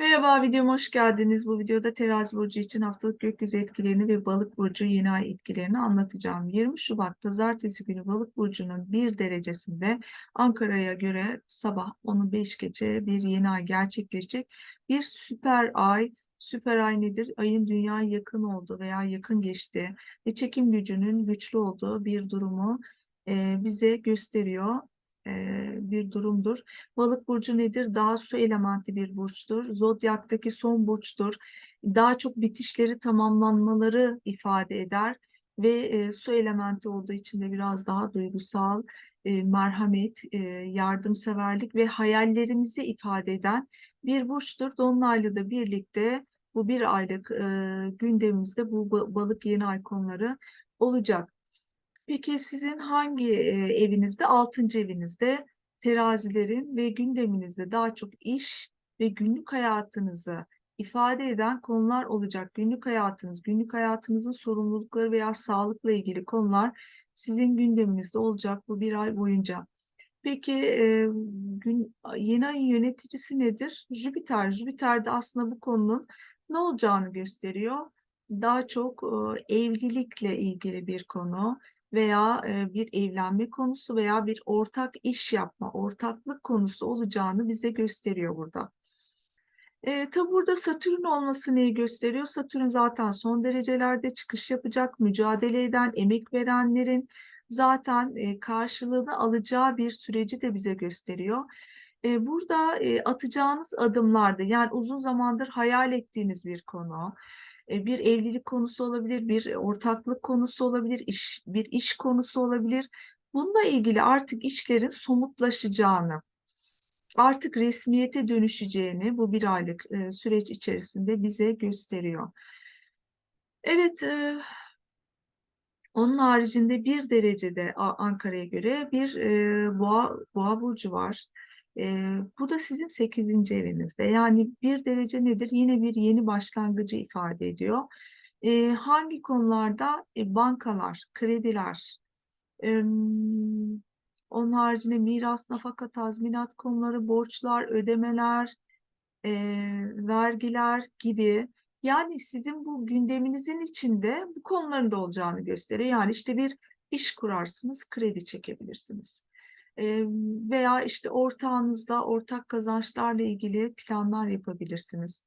Merhaba, videoma hoş geldiniz. Bu videoda Terazi burcu için haftalık gökyüzü etkilerini ve Balık burcu yeni ay etkilerini anlatacağım. 20 Şubat Pazartesi günü Balık burcunun bir derecesinde Ankara'ya göre sabah 10'u 5 geçe bir yeni ay gerçekleşecek. Bir süper ay, süper ay nedir? Ayın dünyaya yakın olduğu veya yakın geçtiği ve çekim gücünün güçlü olduğu bir durumu bize gösteriyor bir durumdur. Balık burcu nedir? Daha su elementi bir burçtur. Zodyaktaki son burçtur. Daha çok bitişleri tamamlanmaları ifade eder ve e, su elementi olduğu için de biraz daha duygusal, e, merhamet, e, yardımseverlik ve hayallerimizi ifade eden bir burçtur. Dolunayla da birlikte bu bir aylık e, gündemimizde bu balık yeni ay konuları olacak. Peki sizin hangi e, evinizde, altıncı evinizde terazilerin ve gündeminizde daha çok iş ve günlük hayatınızı ifade eden konular olacak. Günlük hayatınız, günlük hayatınızın sorumlulukları veya sağlıkla ilgili konular sizin gündeminizde olacak bu bir ay boyunca. Peki e, gün, yeni ayın yöneticisi nedir? Jüpiter. Jüpiter de aslında bu konunun ne olacağını gösteriyor. Daha çok e, evlilikle ilgili bir konu veya bir evlenme konusu veya bir ortak iş yapma, ortaklık konusu olacağını bize gösteriyor burada. E, tabi burada Satürn olması neyi gösteriyor? Satürn zaten son derecelerde çıkış yapacak, mücadele eden, emek verenlerin zaten e, karşılığını alacağı bir süreci de bize gösteriyor. E, burada e, atacağınız adımlarda yani uzun zamandır hayal ettiğiniz bir konu, e, bir evlilik konusu olabilir, bir ortaklık konusu olabilir, iş, bir iş konusu olabilir. Bununla ilgili artık işlerin somutlaşacağını, artık resmiyete dönüşeceğini bu bir aylık e, süreç içerisinde bize gösteriyor. Evet, e, onun haricinde bir derecede Ankara'ya göre bir boğa, boğa burcu var. E, bu da sizin 8. evinizde. Yani bir derece nedir? Yine bir yeni başlangıcı ifade ediyor. E, hangi konularda? E, bankalar, krediler, e, onun haricinde miras, nafaka, tazminat konuları, borçlar, ödemeler, e, vergiler gibi. Yani sizin bu gündeminizin içinde bu konuların da olacağını gösteriyor. Yani işte bir iş kurarsınız, kredi çekebilirsiniz veya işte ortağınızla ortak kazançlarla ilgili planlar yapabilirsiniz.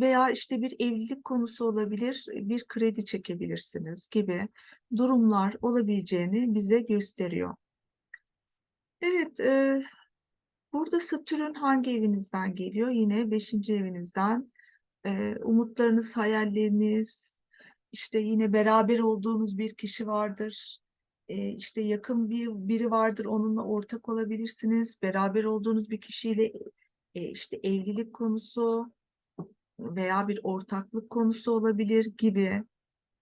Veya işte bir evlilik konusu olabilir, bir kredi çekebilirsiniz gibi durumlar olabileceğini bize gösteriyor. Evet, burada Satürn hangi evinizden geliyor? Yine 5. evinizden. Umutlarınız, hayalleriniz, işte yine beraber olduğunuz bir kişi vardır e, işte yakın bir biri vardır onunla ortak olabilirsiniz. Beraber olduğunuz bir kişiyle e, işte evlilik konusu veya bir ortaklık konusu olabilir gibi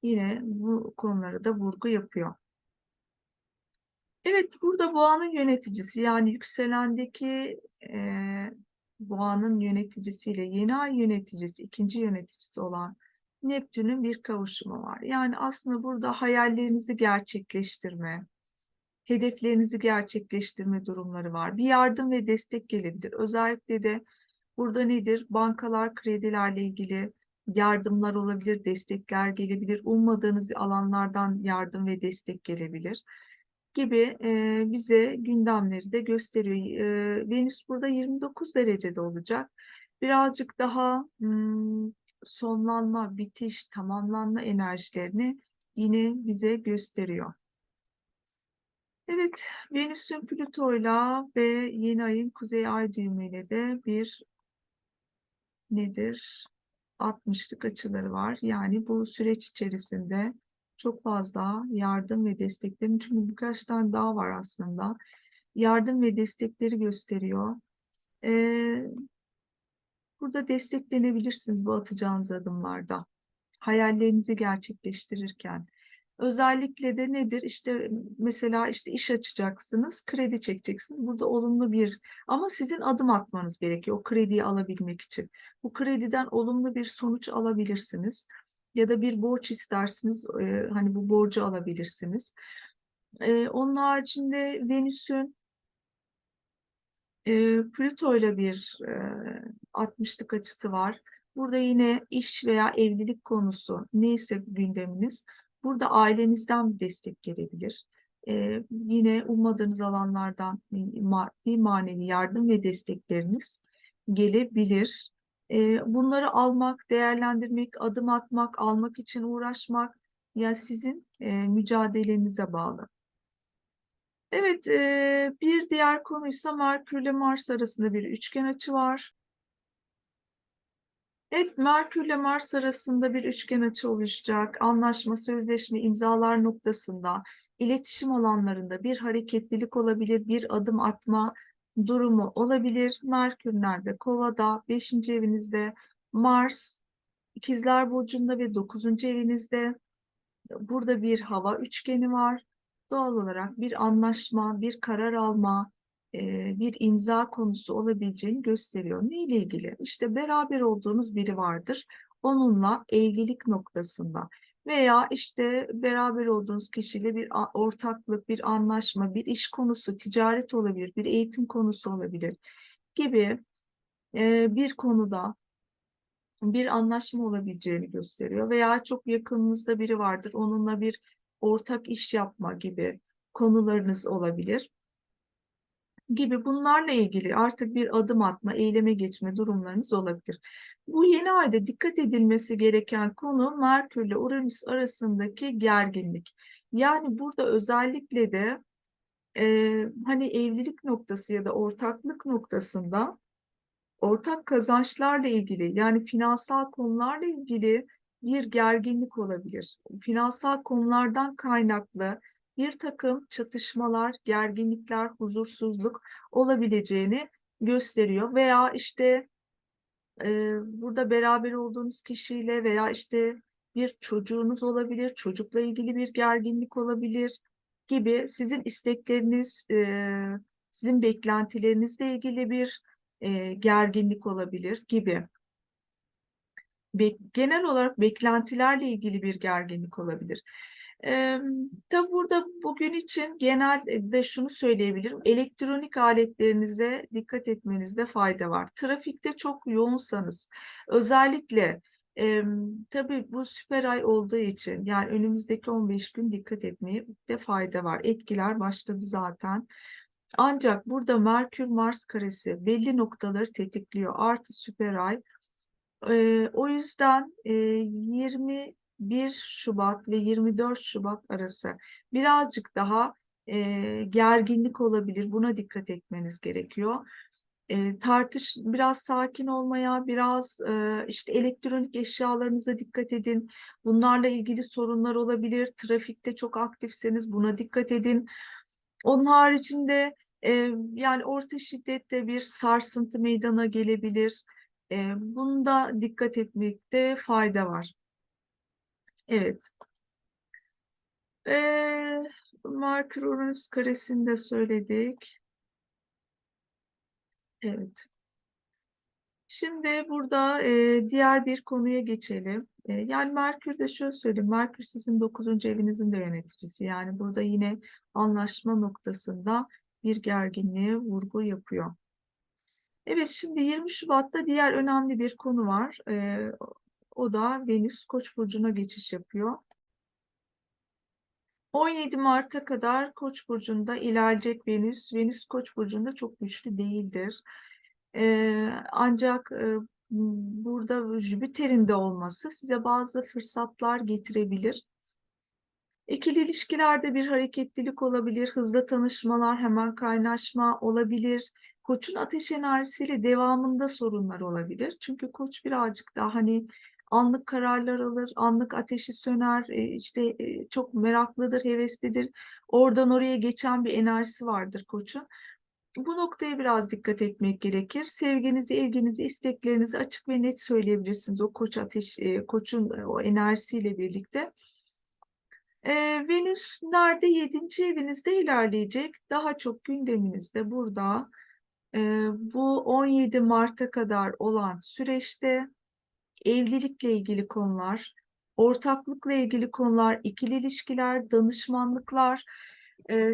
yine bu konuları da vurgu yapıyor. Evet burada boğanın yöneticisi yani yükselendeki e, boğanın yöneticisiyle yeni ay yöneticisi, ikinci yöneticisi olan Neptün'ün bir kavuşumu var. Yani aslında burada hayallerinizi gerçekleştirme, hedeflerinizi gerçekleştirme durumları var. Bir yardım ve destek gelebilir. Özellikle de burada nedir? Bankalar, kredilerle ilgili yardımlar olabilir, destekler gelebilir. Ummadığınız alanlardan yardım ve destek gelebilir gibi e, bize gündemleri de gösteriyor. E, Venüs burada 29 derecede olacak. Birazcık daha hmm, sonlanma, bitiş, tamamlanma enerjilerini yine bize gösteriyor. Evet, Venüs'ün Plüto'yla ve yeni ayın kuzey ay düğümüyle de bir nedir? 60'lık açıları var. Yani bu süreç içerisinde çok fazla yardım ve desteklerin çünkü birkaç tane daha var aslında. Yardım ve destekleri gösteriyor. Ee, Burada desteklenebilirsiniz bu atacağınız adımlarda. Hayallerinizi gerçekleştirirken. Özellikle de nedir? İşte mesela işte iş açacaksınız, kredi çekeceksiniz. Burada olumlu bir ama sizin adım atmanız gerekiyor o krediyi alabilmek için. Bu krediden olumlu bir sonuç alabilirsiniz. Ya da bir borç istersiniz, hani bu borcu alabilirsiniz. Onun haricinde Venüs'ün E, Plüto ile bir e, 60'lık açısı var. Burada yine iş veya evlilik konusu neyse gündeminiz. Burada ailenizden bir destek gelebilir. E, yine ummadığınız alanlardan maddi manevi yardım ve destekleriniz gelebilir. E, bunları almak, değerlendirmek, adım atmak, almak için uğraşmak ya sizin e, mücadelenize bağlı. Evet, e, bir diğer konuysa Merkür ile Mars arasında bir üçgen açı var. Evet, Merkür ile Mars arasında bir üçgen açı oluşacak. Anlaşma, sözleşme, imzalar noktasında, iletişim alanlarında bir hareketlilik olabilir, bir adım atma durumu olabilir. Merkür nerede? Kovada, 5. evinizde, Mars, İkizler Burcu'nda ve 9. evinizde. Burada bir hava üçgeni var. Doğal olarak bir anlaşma, bir karar alma, e, bir imza konusu olabileceğini gösteriyor. Ne ile ilgili? İşte beraber olduğunuz biri vardır. Onunla evlilik noktasında veya işte beraber olduğunuz kişiyle bir ortaklık, bir anlaşma, bir iş konusu, ticaret olabilir, bir eğitim konusu olabilir gibi e, bir konuda bir anlaşma olabileceğini gösteriyor veya çok yakınınızda biri vardır onunla bir ortak iş yapma gibi konularınız olabilir gibi bunlarla ilgili artık bir adım atma, eyleme geçme durumlarınız olabilir. Bu yeni ayda dikkat edilmesi gereken konu Merkür ile Uranüs arasındaki gerginlik. Yani burada özellikle de e, hani evlilik noktası ya da ortaklık noktasında ortak kazançlarla ilgili yani finansal konularla ilgili bir gerginlik olabilir. Finansal konulardan kaynaklı bir takım çatışmalar, gerginlikler, huzursuzluk olabileceğini gösteriyor. Veya işte e, burada beraber olduğunuz kişiyle veya işte bir çocuğunuz olabilir, çocukla ilgili bir gerginlik olabilir gibi sizin istekleriniz, e, sizin beklentilerinizle ilgili bir e, gerginlik olabilir gibi. Be genel olarak beklentilerle ilgili bir gerginlik olabilir. E, tabi burada bugün için genelde şunu söyleyebilirim. Elektronik aletlerinize dikkat etmenizde fayda var. Trafikte çok yoğunsanız özellikle e, tabii bu süper ay olduğu için yani önümüzdeki 15 gün dikkat etmeye de fayda var. Etkiler başladı zaten. Ancak burada Merkür-Mars karesi belli noktaları tetikliyor. Artı süper ay. E, o yüzden e, 21 Şubat ve 24 Şubat arası birazcık daha e, gerginlik olabilir. Buna dikkat etmeniz gerekiyor. E, tartış biraz sakin olmaya, biraz e, işte elektronik eşyalarınıza dikkat edin. Bunlarla ilgili sorunlar olabilir. Trafikte çok aktifseniz buna dikkat edin. Onun haricinde e, yani orta şiddette bir sarsıntı meydana gelebilir. E, bunda dikkat etmekte fayda var. Evet. E, Merkür Uranüs karesini söyledik. Evet. Şimdi burada e, diğer bir konuya geçelim. E, yani Merkür de şöyle söyleyeyim. Merkür sizin 9. evinizin de yöneticisi. Yani burada yine anlaşma noktasında bir gerginliğe vurgu yapıyor. Evet şimdi 20 Şubat'ta diğer önemli bir konu var. E, o da Venüs Koç burcuna geçiş yapıyor. 17 Mart'a kadar Koç burcunda ilerleyecek Venüs. Venüs Koç burcunda çok güçlü değildir. E, ancak e, burada Jüpiter'in de olması size bazı fırsatlar getirebilir. İkili ilişkilerde bir hareketlilik olabilir, hızlı tanışmalar, hemen kaynaşma olabilir. Koçun ateş enerjisiyle devamında sorunlar olabilir. Çünkü koç birazcık daha hani anlık kararlar alır, anlık ateşi söner, e, işte e, çok meraklıdır, heveslidir. Oradan oraya geçen bir enerjisi vardır koçun. Bu noktaya biraz dikkat etmek gerekir. Sevginizi, ilginizi, isteklerinizi açık ve net söyleyebilirsiniz. O koç ateş, e, koçun o enerjisiyle birlikte. E, Venüs nerede? Yedinci evinizde ilerleyecek. Daha çok gündeminizde burada. Bu 17 Mart'a kadar olan süreçte evlilikle ilgili konular, ortaklıkla ilgili konular, ikili ilişkiler, danışmanlıklar,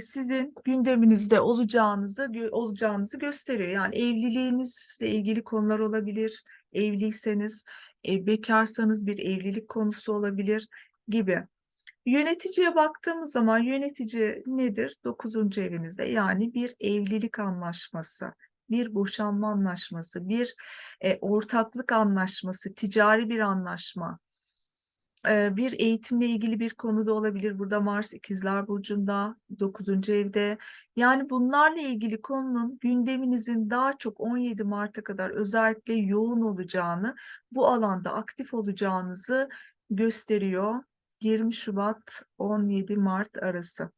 sizin gündeminizde olacağınızı olacağınızı gösteriyor. Yani evliliğinizle ilgili konular olabilir, evliyseniz, e, bekarsanız bir evlilik konusu olabilir gibi. Yöneticiye baktığımız zaman yönetici nedir? Dokuzuncu evinizde yani bir evlilik anlaşması, bir boşanma anlaşması, bir e, ortaklık anlaşması, ticari bir anlaşma, e, bir eğitimle ilgili bir konu da olabilir. Burada Mars İkizler Burcu'nda, dokuzuncu evde. Yani bunlarla ilgili konunun gündeminizin daha çok 17 Mart'a kadar özellikle yoğun olacağını, bu alanda aktif olacağınızı gösteriyor. 20 Şubat 17 Mart arası.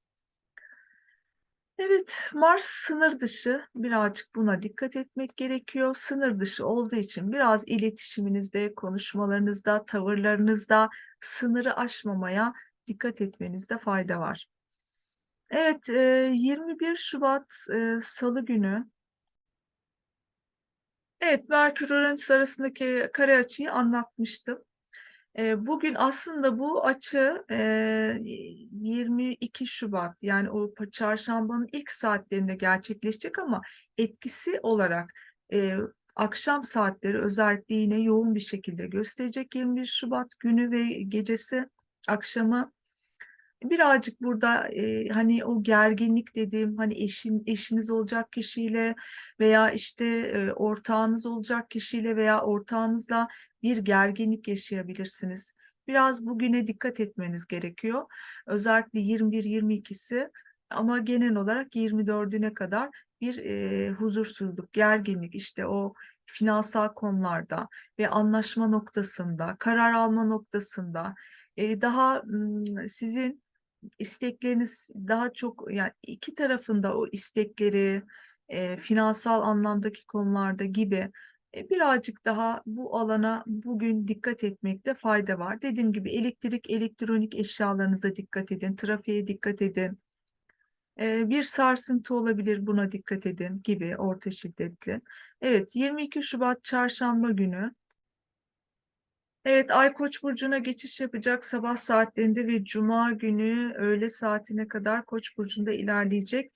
Evet, Mars sınır dışı. Birazcık buna dikkat etmek gerekiyor. Sınır dışı olduğu için biraz iletişiminizde, konuşmalarınızda, tavırlarınızda sınırı aşmamaya dikkat etmenizde fayda var. Evet, e, 21 Şubat e, Salı günü. Evet, Merkür-Uranüs arasındaki kare açıyı anlatmıştım. Bugün aslında bu açı e, 22 Şubat yani o çarşambanın ilk saatlerinde gerçekleşecek ama etkisi olarak akşam saatleri özellikle yine yoğun bir şekilde gösterecek 21 Şubat günü ve gecesi akşamı birazcık burada e, hani o gerginlik dediğim hani eşin eşiniz olacak kişiyle veya işte e, ortağınız olacak kişiyle veya ortağınızla bir gerginlik yaşayabilirsiniz. Biraz bugüne dikkat etmeniz gerekiyor. Özellikle 21-22'si ama genel olarak 24'üne kadar bir e, huzursuzluk, gerginlik işte o finansal konularda ve anlaşma noktasında, karar alma noktasında daha sizin istekleriniz daha çok yani iki tarafında o istekleri e, finansal anlamdaki konularda gibi e, birazcık daha bu alana bugün dikkat etmekte fayda var. Dediğim gibi elektrik, elektronik eşyalarınıza dikkat edin, trafiğe dikkat edin. E, bir sarsıntı olabilir buna dikkat edin gibi orta şiddetli. Evet 22 Şubat çarşamba günü Evet, Ay Koç burcuna geçiş yapacak sabah saatlerinde ve Cuma günü öğle saatine kadar Koç burcunda ilerleyecek.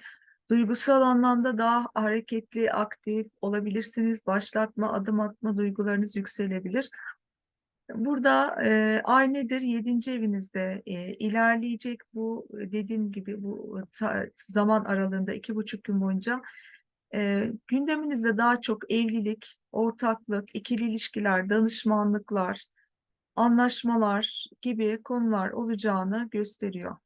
Duygusal anlamda daha hareketli, aktif olabilirsiniz. Başlatma, adım atma duygularınız yükselebilir. Burada e, Ay nedir? Yedinci evinizde e, ilerleyecek bu dediğim gibi bu ta- zaman aralığında iki buçuk gün boyunca e, gündeminizde daha çok evlilik, ortaklık, ikili ilişkiler, danışmanlıklar, anlaşmalar gibi konular olacağını gösteriyor.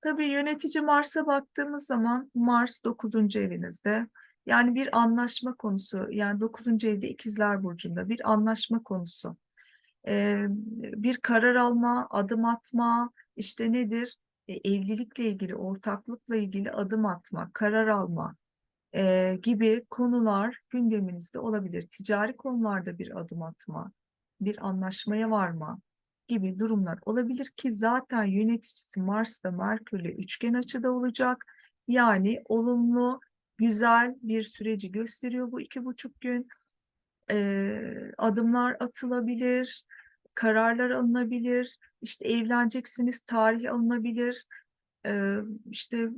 Tabii yönetici Mars'a baktığımız zaman Mars 9. evinizde. Yani bir anlaşma konusu, yani 9. evde İkizler Burcu'nda bir anlaşma konusu. Ee, bir karar alma, adım atma, işte nedir? E, evlilikle ilgili, ortaklıkla ilgili adım atma, karar alma e, gibi konular gündeminizde olabilir. Ticari konularda bir adım atma, bir anlaşmaya varma gibi durumlar olabilir ki zaten yöneticisi Mars'ta Merkür'le üçgen açıda olacak. Yani olumlu, güzel bir süreci gösteriyor bu iki buçuk gün. Ee, adımlar atılabilir, kararlar alınabilir, işte evleneceksiniz, tarih alınabilir, ee, işte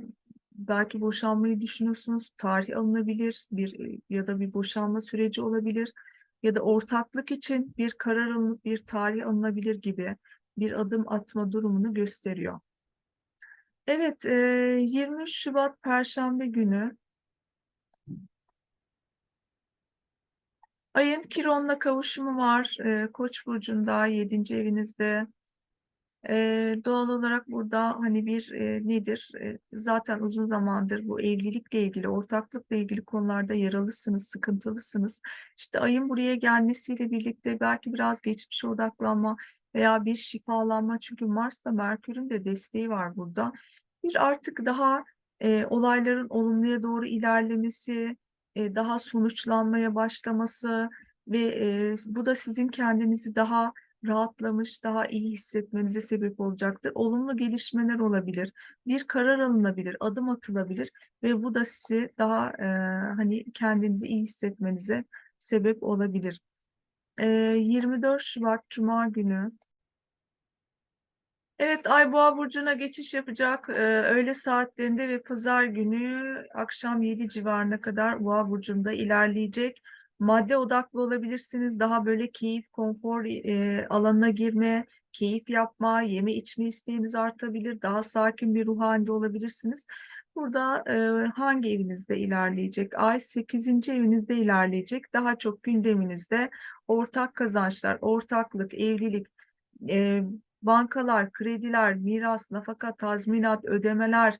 belki boşanmayı düşünüyorsunuz, tarih alınabilir bir ya da bir boşanma süreci olabilir ya da ortaklık için bir karar alınıp bir tarih alınabilir gibi bir adım atma durumunu gösteriyor. Evet, e, 23 Şubat Perşembe günü ayın Kiron'la kavuşumu var. E, Koç burcunda 7. evinizde. Ee, doğal olarak burada hani bir e, nedir? E, zaten uzun zamandır bu evlilikle ilgili, ortaklıkla ilgili konularda yaralısınız, sıkıntılısınız. İşte ayın buraya gelmesiyle birlikte belki biraz geçmişe odaklanma veya bir şifalanma. Çünkü Mars'ta Merkür'ün de desteği var burada. Bir artık daha e, olayların olumluya doğru ilerlemesi, e, daha sonuçlanmaya başlaması ve e, bu da sizin kendinizi daha rahatlamış, daha iyi hissetmenize sebep olacaktır. Olumlu gelişmeler olabilir, bir karar alınabilir, adım atılabilir ve bu da sizi daha e, hani kendinizi iyi hissetmenize sebep olabilir. E, 24 Şubat Cuma günü Evet, Ay Boğa burcuna geçiş yapacak. Ee, öğle saatlerinde ve pazar günü akşam 7 civarına kadar Boğa burcunda ilerleyecek. Madde odaklı olabilirsiniz. Daha böyle keyif, konfor e, alanına girme, keyif yapma, yeme içme isteğiniz artabilir. Daha sakin bir ruh halinde olabilirsiniz. Burada e, hangi evinizde ilerleyecek? Ay 8. evinizde ilerleyecek. Daha çok gündeminizde ortak kazançlar, ortaklık, evlilik, e, bankalar, krediler, miras, nafaka, tazminat, ödemeler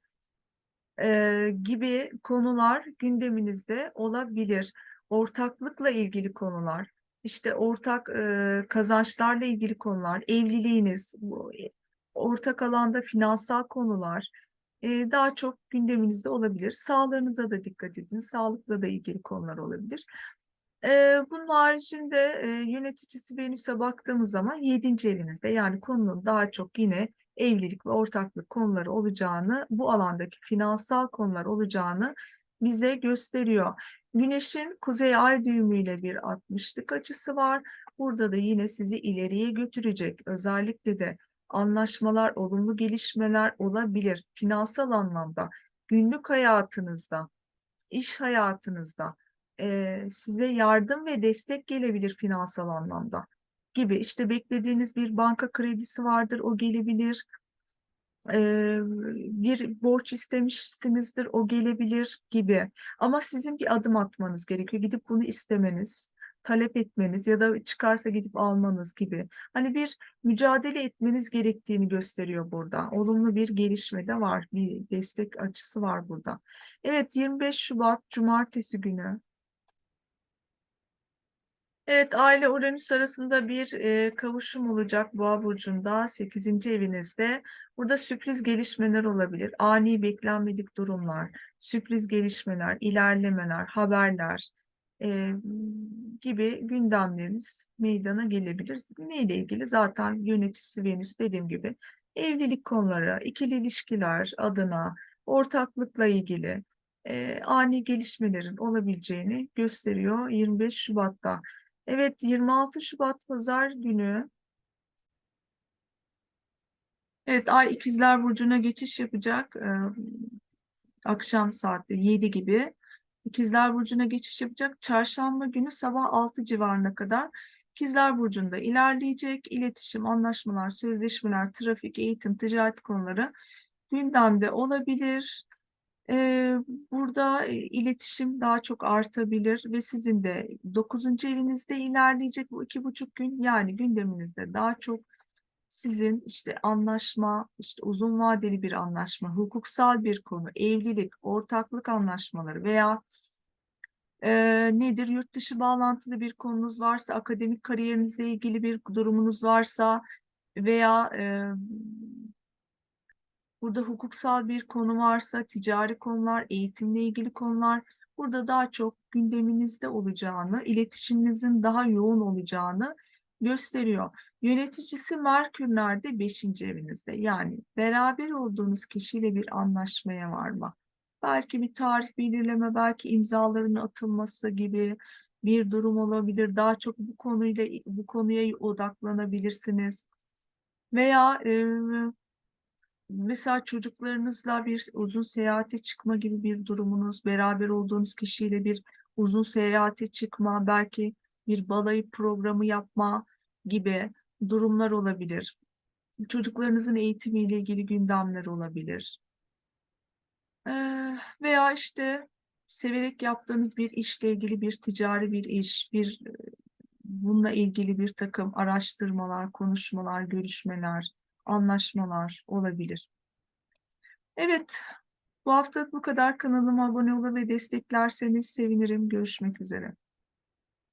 e, gibi konular gündeminizde olabilir. Ortaklıkla ilgili konular, işte ortak e, kazançlarla ilgili konular, evliliğiniz, ortak alanda finansal konular e, daha çok gündeminizde olabilir. Sağlığınıza da dikkat edin. Sağlıkla da ilgili konular olabilir. Ee, bunun haricinde e, yöneticisi Venüs'e baktığımız zaman 7. evinizde yani konunun daha çok yine evlilik ve ortaklık konuları olacağını, bu alandaki finansal konular olacağını bize gösteriyor. Güneşin kuzey ay düğümüyle bir 60'lık açısı var. Burada da yine sizi ileriye götürecek. Özellikle de anlaşmalar, olumlu gelişmeler olabilir. Finansal anlamda, günlük hayatınızda, iş hayatınızda e, size yardım ve destek gelebilir finansal anlamda gibi. İşte beklediğiniz bir banka kredisi vardır, o gelebilir. Bir borç istemişsinizdir, o gelebilir gibi. Ama sizin bir adım atmanız gerekiyor. Gidip bunu istemeniz, talep etmeniz ya da çıkarsa gidip almanız gibi. Hani bir mücadele etmeniz gerektiğini gösteriyor burada. Olumlu bir gelişme de var, bir destek açısı var burada. Evet 25 Şubat Cumartesi günü Evet, aile Uranüs arasında bir e, kavuşum olacak Boğa burcunda 8. evinizde. Burada sürpriz gelişmeler olabilir, ani beklenmedik durumlar, sürpriz gelişmeler, ilerlemeler, haberler e, gibi gündemleriniz meydana gelebilir. Neyle ilgili? Zaten yöneticisi Venüs dediğim gibi evlilik konuları, ikili ilişkiler adına, ortaklıkla ilgili e, ani gelişmelerin olabileceğini gösteriyor 25 Şubat'ta. Evet 26 Şubat Pazar günü Evet Ay İkizler Burcu'na geçiş yapacak. Ee, akşam saatleri 7 gibi. İkizler Burcu'na geçiş yapacak. Çarşamba günü sabah 6 civarına kadar İkizler Burcu'nda ilerleyecek. İletişim, anlaşmalar, sözleşmeler, trafik, eğitim, ticaret konuları gündemde olabilir. Ee, burada iletişim daha çok artabilir ve sizin de 9. evinizde ilerleyecek bu iki buçuk gün yani gündeminizde daha çok sizin işte anlaşma, işte uzun vadeli bir anlaşma, hukuksal bir konu, evlilik, ortaklık anlaşmaları veya e, nedir yurt dışı bağlantılı bir konunuz varsa, akademik kariyerinizle ilgili bir durumunuz varsa veya e, Burada hukuksal bir konu varsa, ticari konular, eğitimle ilgili konular burada daha çok gündeminizde olacağını, iletişiminizin daha yoğun olacağını gösteriyor. Yöneticisi Merkür nerede? Beşinci evinizde. Yani beraber olduğunuz kişiyle bir anlaşmaya varma. Belki bir tarih belirleme, belki imzaların atılması gibi bir durum olabilir. Daha çok bu konuyla bu konuya odaklanabilirsiniz. Veya e, mesela çocuklarınızla bir uzun seyahate çıkma gibi bir durumunuz, beraber olduğunuz kişiyle bir uzun seyahate çıkma, belki bir balayı programı yapma gibi durumlar olabilir. Çocuklarınızın eğitimiyle ilgili gündemler olabilir. Ee, veya işte severek yaptığınız bir işle ilgili bir ticari bir iş, bir bununla ilgili bir takım araştırmalar, konuşmalar, görüşmeler, anlaşmalar olabilir. Evet, bu hafta bu kadar. Kanalıma abone olur ve desteklerseniz sevinirim. Görüşmek üzere.